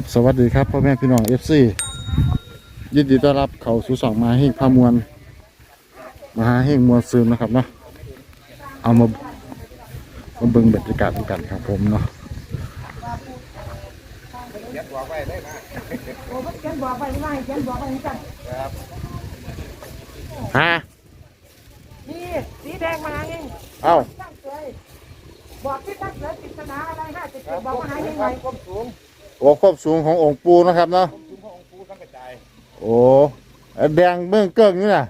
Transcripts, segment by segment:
บสวัสดีครับพ่อแม่พี่น้องเอฟซียินดีต้อนรับเข้าสู่สองมาเฮงพามวลมหาเฮงมวลซืนนะครับเนาะเอามามาเบิ่งบรรยากาศกันครับผมเนาะโอ้ยเขียนบอกไปว่าให้เขียนบอกไปให้กันฮะนี่สีแดงมาเองเอ้าตั้งใจบอกที่ตั้งใจปริศนาอะไรห้าเจ็ดเจ็ดบอกมาหายังไง โอ้ควบสูงขององค์ปูนะครับเนาะโอ้แดงเบื้องเกิ้งนี่น่ะ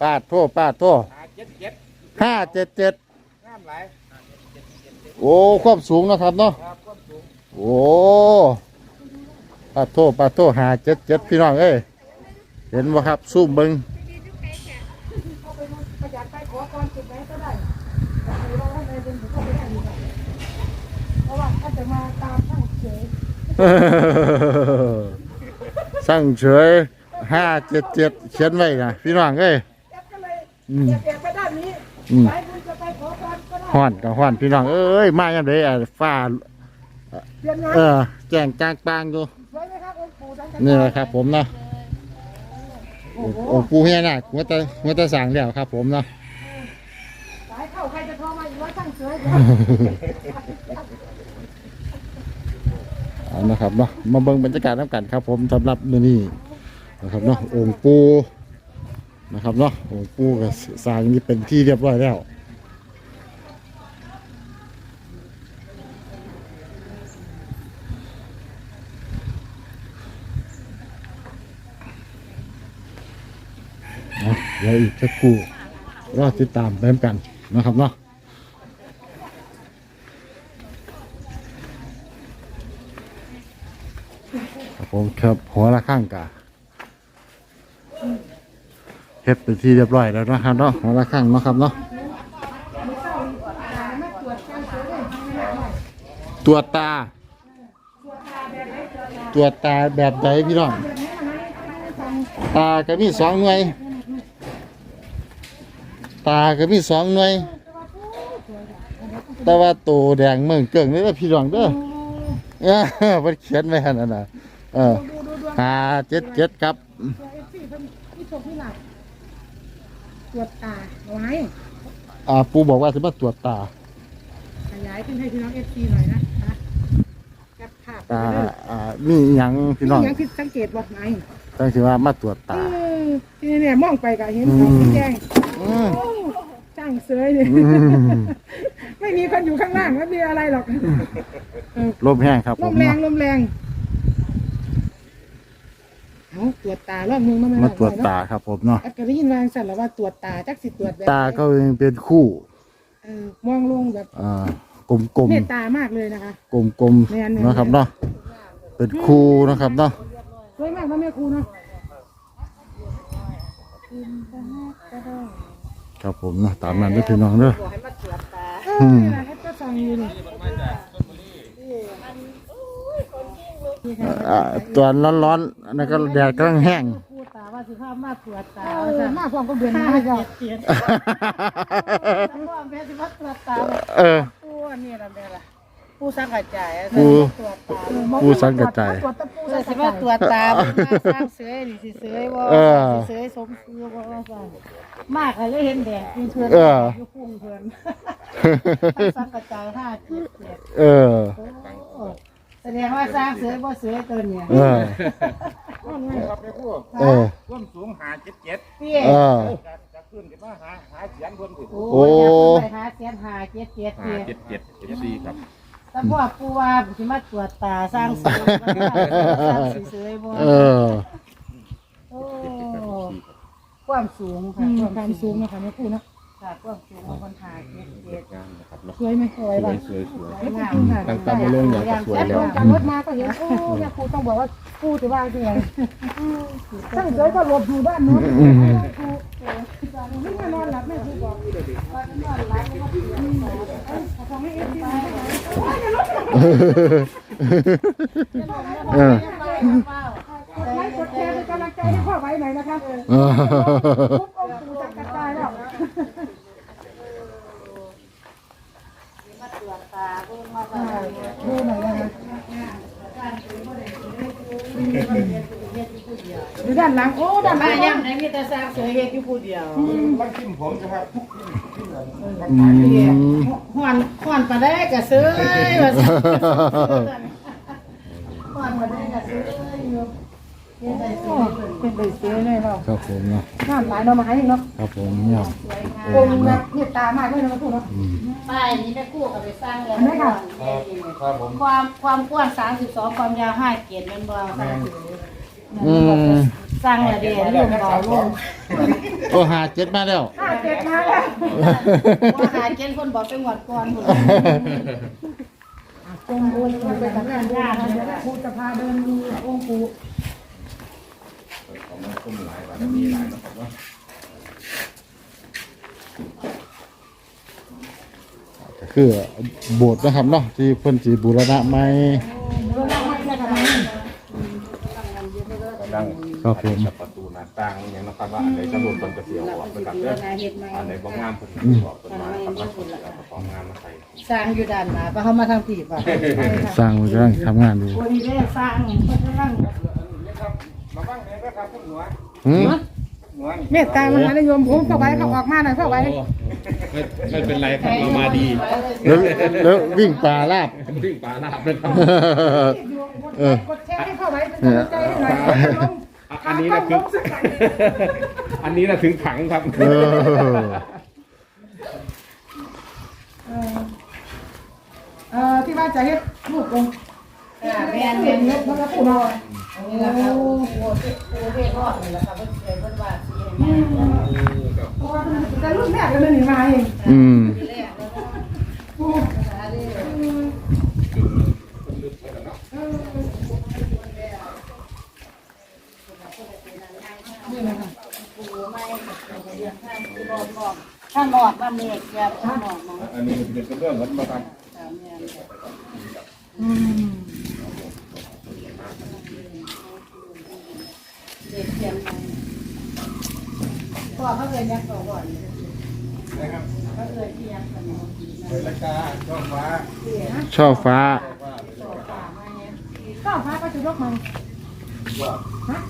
ปาดโทษปาดโทษหาเจ็ดเจ็ดห้าเจ็ดเจ็ดงามหลายโอ้ควบสูงนะครับเนาะครับความสูงโอ้ปาโทปาโทหาเจ็ดเจ็ดพี่น้องเอ้ยเห็นบ่ครับซูมเบิงเอาไปประหยัดไปขอก่อนจุดไหนก็ได้แต่ถือว่าท่านใดเป็นผู้เข้าไปได้ดีกว่าเพราะว่าถ้าจะมาตามทั้งเฉย สั่งเฉยห้าเจ็ดเจ็ดเขียนไว้นะพี่น้องเอ้ยแอปก็เลยอืมแอบไปด้านนี้อืมสายบุญจะไปขอก่อนก็ได้ฮ้อนกับฮ้อนพี่น้องเอ้ยมาอย่างไดอะฟ้าเปลี่ยนงานเออแจ้งจางปางอยู่สวยไหมครับองค์ปู่ทั้งนี่แหละครับ ผมเนาะโอ้โหโอ้ปูเฮียน่ะหัวตะหัวตะสั่งแล้วครับ ผมเนาะสายเข้าใครจะโทรมาอีกว่าช่างเฉยเอา นะครับเนาะมาเบิ่งบรรยากาศน้ำกันครับผมสำหรับมื้อนี้นะครับเนาะองค์ปูนะครับเนาะองค์ปูก็สร้างนี่เป็นที่เรียบร้อยแล้วเดี๋ยวอีกสักครู่รอติดตามไปกันนะครับเนาะ ครับ ผมครับหัวละข้างกะเฮ็ดเป็นที่เรียบร้อยแล้วนะครับเนาะหัวละข้างเนาะครับเนาะตรวจตา ตรวจตาแบบใดพี่น้อง ตาก็มีสองหน่วย ตาก็มีสองหน่วย แต่ว่าโตแดงเมืองเกิ่งนี่แหละพี่น้องเด้อเออมันเขียนไว้ขนาดน่ะ เออห้าเจ็ดเจ็ดครับ ตัวเอฟซีเพิ่นที่ชมที่หลับตรวจตาเอาไว้อ่าปูบอกว่าจะมาตรวจตา ขยายขึ้นให้พี่น้องเอฟซีหน่อยนะนะแคปภาพตาอ่า มีหยังพี่น้องยังผิดสังเกตบอกไหนตั้งชื่อว่ามาตรวจตา ที่เนี่ยมองไปก็เห็นเขาแจ้งอืม โอ้จ้างเสยเลยอืมไม่มีคนอยู่ข้างล่างไม่มีอะไรหรอกลมแห้งครับลมมแรงเนาะลมแรง เอาตรวจตารอบนึงมาไหมมาตรวจตาครับผมเนาะแอดก็ได้ยินวางสั่นแล้วว่าตรวจตาจักสิตรวจแบบตาก็ยังเป็นคู่เออมองลงแบบอ่ากลมกลมเมตตามากเลยนะคะ กลมกลมๆแม่นๆนะครับเนาะเป็นคู่นะครับเนาะสวยมากนะแม่ครูเนาะครับผมเนาะตามนั้นเด้อพี่น้องเด้อเอออืมนี่แหละให้ก็สั่งอยู่นี่ อ่าตัวร้อนๆอันนั้นก็แดดกำลังแห้ง พูดตาว่าสิพามาตรวจตาเอว่าอจะหน้าความก็เบียนมาให้เราเกียรติแล้วก็แม่สิมาตรวจตาว่าเออผู้อันนี้ล่ะแม่ล่ะผู้สังกัดใจายอะผู้ตรวจตาผู้สังกัดใจตรวจตะปูเออสิมาตรวจตาว่าสร้างเสือนี่สิเสือบ่เออสิเสือสมคือบ่ว่าซั่นมากก็เลยเห็นแดงมีเพื่อนเออ อยู่พุ่งเพิ่นสังกัดใจายห้าเจ็ดเจ็ดเออโอ้แสดงว่าสร้างเสือบ่เสือตัวเนี่ยเออครับแม่ครูเออความสูงหาเจ็ดเจ็ดเปี้ยเออจะจะขึ้นกันมาหาหาเสียงเพิ่นสิโอ้โอ้ยไปหาเสียนหาเจ็ดเจ็ดหาเจ็ดเจ็ดเจ็ดเจ็ดสี่ครับแต่พ่อปูว่าสิมาตรวจตาสร้างเสือสร้างสีเสือบ่เออ โอ้ความสูงอืค่ะมความสูงนะคะแม่ครูเนาะ ค่ะความสูงของคนหาเจ็ดเจ็ดงามนะครับเนาะสวยไหมสวยป่ะสวยสวยสวย งามตั้งตามมาลงอย่างก็สวยแอดแล้ลวงจากรถมาก็เห็นโอ้แม่ครูต้องบอกว่าครูจะว่าที่ไหนตั้งใจก็หลบอยู่บ้านโน้นครูไม่มานอนหลับแม่ครูบอกนอนหลับไม่ว่าที่ไหนของให้เอฟซีมาเออไลค์กดแชร์เป็นกำลังใจให้พ่อไว้หน่อยนะคะเออทุกองค์ปู่จะกระจายแล้ว ตรวจตาเบิ่งว่า ดูหน่อยนะคะการถือบ่ได้อยู่ด้านหลัง โอ้ ด้านหลัมางย่ำไหนมีแต่สร้างเสยเฮ็ดอยู่ผู้เดียวมันจิ้มผมนะครับอืมฮ้อนฮ้อนปานใดก็เสยว่าซั่นฮ้อนปานใดก็เสยอยู่เฮ็ดได้เสโอ้ยเพิ่น เป็นใบเสือเลยเราครับผมเนาะน้ำหลายเรามาให้เนาะครับผมเนี่ยองค์นะเมตตามากเลยนะพูดเนาะอืมป้ายนี้แม่กู้ก็ไปสร้างแล้วอันไหนค่ะครับผมความความกว้าง32ความยาว5เกียรติแม่นบ่สร้างอืมสร้างแล้วเด้ลงเบาลงโอ้หาเจ็ดมาแล้วห้าเจ็ดมาแล้วว่าหาเกณฑ์คนบอกไปงวดก่อนพุ่นองค์บุญเป็นสำคัญมากนะครูจะพาเดินดูองค์ปู่ของมัน คุ้มหลายบารมีหลายนะครับว่าก็คือโบสถ์นะครับเนาะที่เพิ่นสิบูรณะใหม่เรานั่งมาที่ไหนกันไหมดังครับผมประตูหน้าต่างอย่างนะครับว่าอันไหนสรุปมันจะเสียวออกนะครับเด้ออันไหนบ่งามเพิ่นสิบอกเพิ่นมาครับว่าเพิ่นเอาของงามมาใส่สร้างอยู่ด้านหน้าไปเฮามาทางที่ป่ะสร้างไว้กำลังทำงานอยู่วันนี้ได้สร้างเพิ่นกำลังมาบ้าง เลยนะครับทุกหัวหืมหัวนี่เมตตามหานิยมผมเข้าไปเขาออกมาหน่อยเข้าไปไม่ไม่เป็นไรครับเรามาดีแล้วแล้ววิ่งป่าลาบ วิ่งป่าลาบนะครับ เออ กดแชร์ให้เข้าไปเป็นกำลังใจให้หน่อยอันนี้นะคือ อันนี้นะถึงขังครับ เออเอ่อที่ว่าจะเฮ็ดลูกองค์อ่าแม่แม่นนแม่เฮ็นดแล้วก็ผู้น้อย นี่ล่ะครับโอ้โหโอ้เฮ็ดรอดนี่ละครับเพิ่นเพิ่นว่าสิให้แม่เพราะว่าแต่รุ่นแรกเลยมันนี่มาเองอืมถ้าหมอดว่าเมฆอย่าถ้าหมอดนะอันนี้เป็นเรื่องเหมือนมาทเด็กเทียม พ่อเขาเคยยักต่อก่อนำนะครับเขาเคยที่ยักกันเปิดรายการช่องฟ้าช่อฟ้าก็พาก็จะยกมันรอด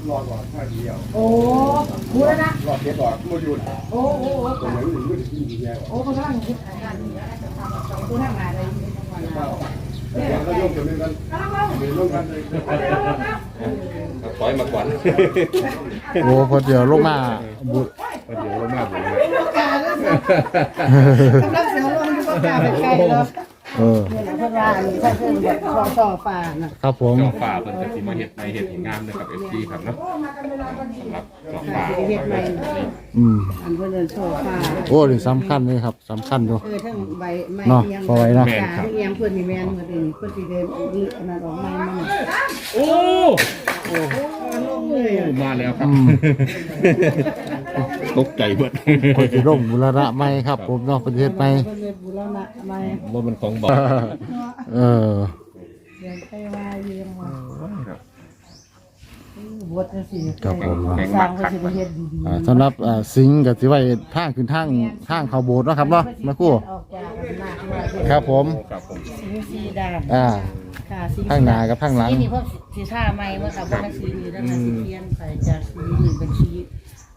รอดก่อนท่าเดียวโอ้ดูแล้วนะรอดเทียบก่อนมาอยู่โอ้โอ้โอ้ตรงไหนหนึ่งไม่ได้กินอยู่แล้วโอ้คนกำลังคิดงานดูทางไหนเลยเดี๋ยวก็ร่วมกันกันกำลังลงเดี๋ยวร่วมกันเลยถอยมาก่อน โอ้พอเดี๋ยวลงมาบุ เดี๋ยวร่วมมาผมกาแล้วกำลังเสียวลงอยู่ก็กาไปไกลแล้วเออนี่แหละเพื่อนว่าอันนี้ถ้าเพื่อนแบบช่อช่อฟ้านะครับผมจอฝ่าเพิ่นจะสิมาเฮ็ดในเฮ็ดงามนะครับ FC ครับเนาะสำหรับจอฝ่าเฮ็ดใหม่อืม อันเพื่อนช่อฟ้าโอ้นี่สำคัญเลยครับสำคัญอยู่ เออทั้งใบไม้เนาะเอียงพอไว้เนาะกาทั้งเอียงเพื่อนมีแม่นเมื่อเดือนเพื่อนสิเดินนี่ขนาดออกไม้มันโอ้ลงเลยอะมาแล้วครับอืม ตกใจเบิดคนที่ร่มบุรณะใหม่ครับผมเนาะประเทศใหม่เพื่อนเลยบุรณะไม้ว่ามันของบอกเออ เดินไปมาเยียงมาบวชจังซี่ครับผม สร้างไว้สิไปเฮ็ดดีอ่าสำหรับอ่าสิงห์กับสิไว้ทางขึ้นทางทางเขาโบสถ์เนาะครับเนาะแม่ครู่ออกจากกันมากว่าครับผม ครับผมสีสีดำอ่า ค่ะสีข้างหน้ากับข้างหลัง สีนี่พวกสีท่าไม้เมื่อกับว่าสีนี้แล้วก็สีเทียนใส่จากสีนี่เป็นสี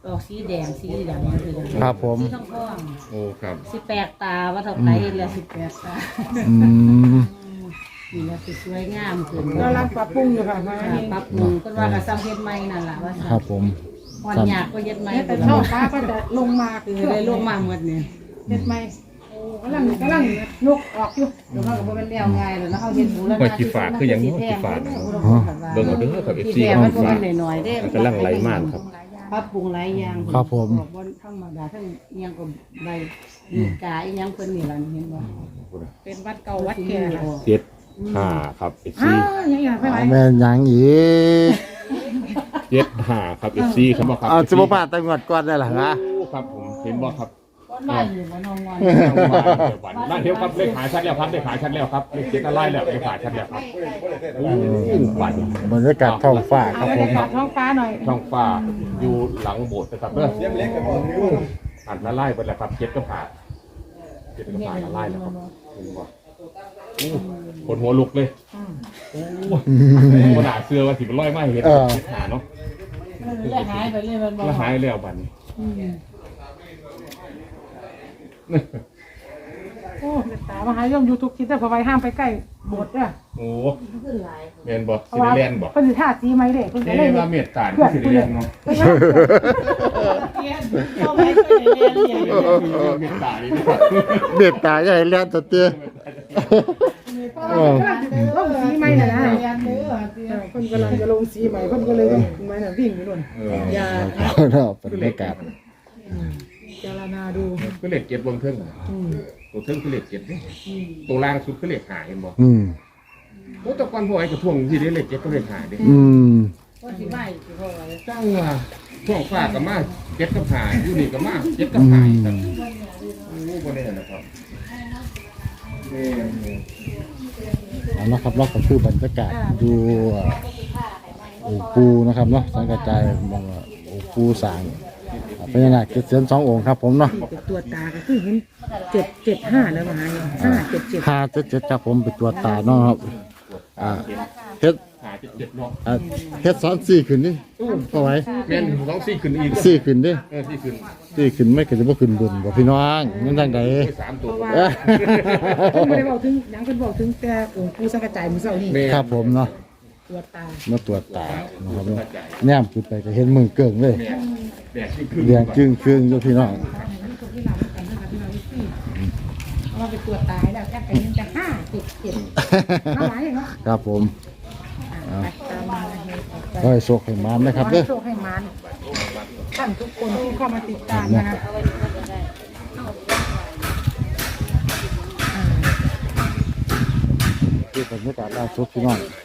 ออกสีแดงสีดำมันคือจังซี่ครับผม สีทองทองโอ้ครับสีแปลกตาว่าเท่าไหร่แล้วสีแปลกตาอืม นี่แหละสิสวยงามขึ้นเราลังปรับปรุงอยู่ค่ะมาค่ะปรับปรุงก็ว่ากับซ้ำเฮ็ดใหม่นั่นล่ะว่าครับผมวันยากก็เฮ็ดใหม่แต่ช่อฟ้าก็จะลงมาคือได้ลงมาหมดนี่เฮ็ดไหมโอ้กำลังกำลังนกออกอยู่เดี๋ยวเขาก็บ่เป็นแล้วง่ายแล้วนะเขาเฮ็ดบูรณะว่าขี้ฝาคือหยังเนาะขี้ฝาเนาะ เบิ่งเอาเด้อครับ FC ที่แท้มันบ่แม่นน้อยๆเด้กำลังไหลมากครับ ปรับปรุงหลายอย่างครับผมบ่ธรรมดาทั้งอิหยังก็ใบมีกาอีหยังเพิ่นนี่ล่ะเห็นบ่เป็นวัดเก่าวัดแก่เจ็ดห้าครับ FC อ้าวยังไงไปไหนแม่นหยังอีกเจ็ดห้าครับ FC ครับบ่ครับ เอาจะบ่พลาดตังวดก่อนได้ล่ะฮะโอ้ครับผมเห็นบ่ครับ บ่ได้อยู่บ่น้องวันนั่นเทียบครับเลขหาชัดแล้วครับเลขหาชัดแล้วครับเลขเจ็ดอะไรแล้วเลขหาชัดแล้วครับโอ้ฝันบรรยากาศท้องฟ้าครับบรผรยามกาศท้องฟ้าหน่อยช่องฟ้าอยู่หลังโบสถ์นะครับเด้อเสียงเล็กกับอันละไล่ไปแล้วครับเจ็ดก็ผ่านเจ็ดก็ผ่านละไล่แล้วครับเห็นบ่โอ้คนหัวลุกเลยโอ้ขนาดเสื้อว่าสิเป็นร้อยไม้เห็นเออหาเนาะแล้วหายไปเลยมันบอกแล้วหายแล้วบัดนี้ โอ้ตามาหายมยูทูบคิดแต่พอไว้ห้ามไปใกล้โบสถ์เด้อโอ้เมนบอกเพสิราะว่าได้เล่นบอกเพิ่นสิท่าสีไหมเด้เพิ่นก็เอ๊ะเลยว่าเมตตาที่สิได้เล่นเนาะไม่ใช่เข้าไปก็เลยเรียนเรียนเมตตาดีนะครับเด็ดตาใหญ่เลี้ยนตัวเตี้ยเออลงสีไหมน่ะนะเรียนเด้อเออเพิ่นกำลังจะลงสีใหม่เพิ่นก็เลยต้องไหมน่ะวิ่งอยู่นู่นเอออย่าเราเป็นบรรยากาศ เจารณาดูคือเหล็กเก็บบนเครื่องอืมตัวเครื่องคือเหล็กเก็บนี่ตัวล่างสุดคือเหล็กหายเห็นบอกอืม โอ้แตะกอนพวกไอ้กระท่วงที่ได้เหล็กเก็บก็เหล็กหายดิอืม ก็สิไหวสิพ่ออะไรจังว่าช่วงฟ้ากับมาเก็บกับหายอยู่นี่กับมาเก็บกับหายครับโอ้บ่ได้นะครับนี่เอานะครับเนาะก็คือบรรยากาศดูโอ้ปูนะครับเนาะสังกัดใจายมองว่าโอ้ปูสร้าง เป็นยังไงเจ็ดเสียนสององค์ครับผมเนาะแต่ตัวตาก็คือเห็นเจ็ดเจ็ดห้าแล้วมาเนี่ยห้าเจ็ดเจ็ดห้าเจ็ดเจ็ดครับผมเป็นตัวตาเนาะครับอ่าเฮ็ดหายเจ็บเนาะอ่าเฮ็ดซ้อนสี่ขึ้นนี่เอาไว้แม่นสองสี่ขึ้นอีกสี่ขึ้นดิเออสี่ขึ้นสี่ขึ้นไม่ก็จะบ่ขึ้นบนบ่พี่น้องนั่นทางใดโอ้ยสามตัวเอ้ยเพิ่นไม่ได้บอกถึงหยังเพิ่นบอกถึงแต่องค์ปู่สังกระจายมือเช้านี่แม่ครับผมเนาะ ตัวตามาตรวจตานะครับเนาะแนมขึ้นไปก็เห็นมือเกิ่งเลย แม่แดดที่ขึ้นเรียงจึ้งครึ่งอยู่พี่น้องเอามาเป็นตัวตายแล้วแค่ไปยังจะห้าเจ็ดเจ็ดน้ำหลายเนาะครับผมไปตามมาเลยไปก็ให้โชคให้มานนะครับขอเด้ให้อโชคให้มันท่านทุกคนที่เข้ามาติดตามนะคะคือบรรยากาศล่าสุดพี่น้องโ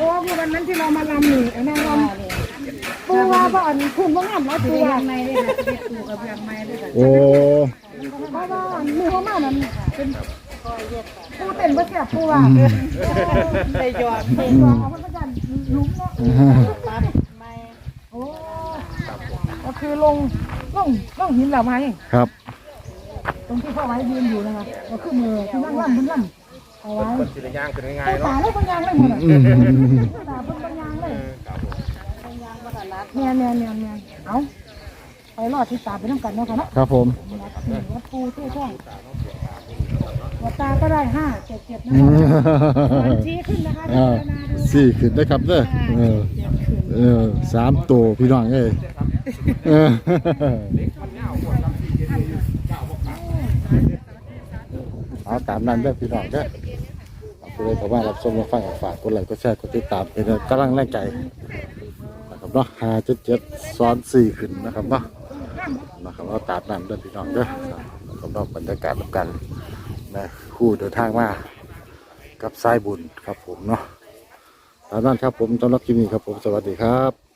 อ้คือวันนั้นที่เรามาลำนี่ไอ้นางลำปูว่าบ่อันคุณว่างามแล้วปูว่าไม่ได้ค่ะเป็นตูกับยังไม่ได้ค่ะโอ้เพราะว่าอันมือเขามานั้นเป็นปูเต้นบ่แซ่บปูว่าได้ยอดเต้นว่าเอามันก็จะลุ้มเนาะปั๊บไม่โอ้ก็คือลงลงลงหินเหล่าไม้ครับ ตรงที่พ่อไว้ยืนอยู่นะคะก็คือมือที่นั่งล่ำบนล่ำ เอาไว้คนสิได้ย่างขึ้นง่ายปูๆเนาะตาเลยบนยางเลยหมดอะอืมตาบนบนยางเลยครับผมเนียนเนียนเนียนเนียนเอาไปรอดที่ตาไปน้ำกันเนาะค่ะเนาะครับผมวัดปูที่ช่องวัดตาก็ได้ห้าเจ็ดเจ็ดนะอืคะมวันชี้ขึ้นนะคะอ่าสี่ขึ้นได้ครับเด้อเออเออสามตัวพี่น้องเอ้ยเออเอาตามนั้นเด้อพี่น้องเด้อ ผู้ใดเข้ามารับชมรับฟังฝากกดไลค์กดแชร์กดติดตามเป็นกำลังแรงใจนะครับเนาะห้าเจ็ดเจ็ดซ้อนสี่ขึ้นนะครับเนาะนะครับเอาตามนั้นเด้อพี่น้องเด้อนะครับเนาะบรรยากาศร่วมกันนะคู่เดินทางมากับสายบุญครับผมเนาะตามนั้นครับผมสำหรับคลิปนี้ครับผมสวัสดีครับ